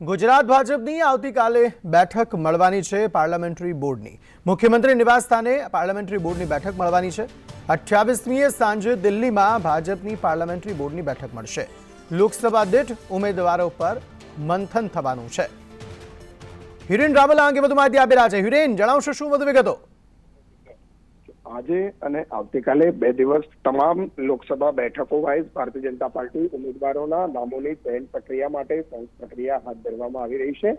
ગુજરાત ભાજપની આવતીકાલે બેઠક મળવાની છે પાર્લામેન્ટરી બોર્ડની. મુખ્યમંત્રી નિવાસ સ્થાને પાર્લામેન્ટરી બોર્ડની બેઠક મળવાની છે. અઠ્યાવીસમીએ સાંજે દિલ્હીમાં ભાજપની પાર્લામેન્ટરી બોર્ડની બેઠક મળશે. લોકસભા દીઠ ઉમેદવારો પર મંથન થવાનું છે. હિરેન રાવલ અંગે વધુ માહિતી આપી રહ્યા છે. હિરેન, જણાવશો શું વધુ વિગતો? આજે અને આવતીકાલે બે દિવસ તમામ લોકસભા બેઠકો વાઇઝ ભારતીય જનતા પાર્ટી ઉમેદવારોના નામોની ચયન પ્રક્રિયા માટે પ્રક્રિયા હાથ ધરવામાં આવી રહી છે.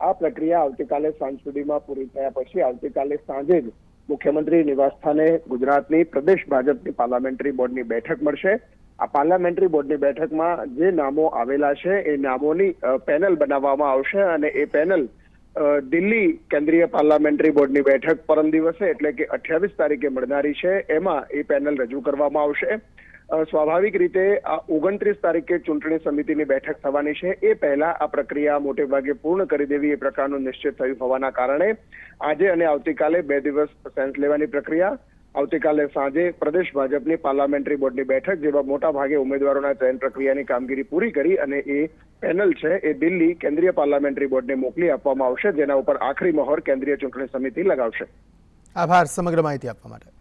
આ પ્રક્રિયા આવતીકાલે સાંજ સુધીમાં પૂરી થયા પછી આવતીકાલે સાંજે જ મુખ્યમંત્રી નિવાસસ્થાને ગુજરાતની પ્રદેશ ભાજપની પાર્લામેન્ટરી બોર્ડની બેઠક મળશે. આ પાર્લામેન્ટરી બોર્ડની બેઠકમાં જે નામો આવેલા છે, એ નામોની પેનલ બનાવવામાં આવશે અને એ પેનલ દિલ્હી કેન્દ્રીય પાર્લામેન્ટરી બોર્ડની બેઠક પરમ દિવસે, એટલે કે અઠ્યાવીસ તારીખે મળનારી છે. એમાં એ પેનલ રજૂ કરવામાં આવશે. સ્વાભાવિક રીતે આ ઓગણત્રીસ તારીખે ચૂંટણી સમિતિની બેઠક થવાની છે. એ પહેલા આ પ્રક્રિયા મોટે ભાગે પૂર્ણ કરી દેવી એ પ્રકારનું નિશ્ચિત થયું હોવાના કારણે આજે અને આવતીકાલે બે દિવસ સેન્સ લેવાની પ્રક્રિયા આવતીકાલે સાંજે પ્રદેશ ભાજપની પાર્લામેન્ટરી બોર્ડની બેઠક જેમાં મોટા ભાગે ઉમેદવારોના ચયન પ્રક્રિયાની કામગીરી પૂરી કરી અને એ પેનલ છે એ દિલ્હી કેન્દ્રીય પાર્લામેન્ટરી બોર્ડને મોકલી આપવામાં આવશે, જેના ઉપર આખરી મહોર કેન્દ્રીય ચૂંટણી સમિતિ લગાવશે. આભાર, સમગ્ર માહિતી આપવા માટે.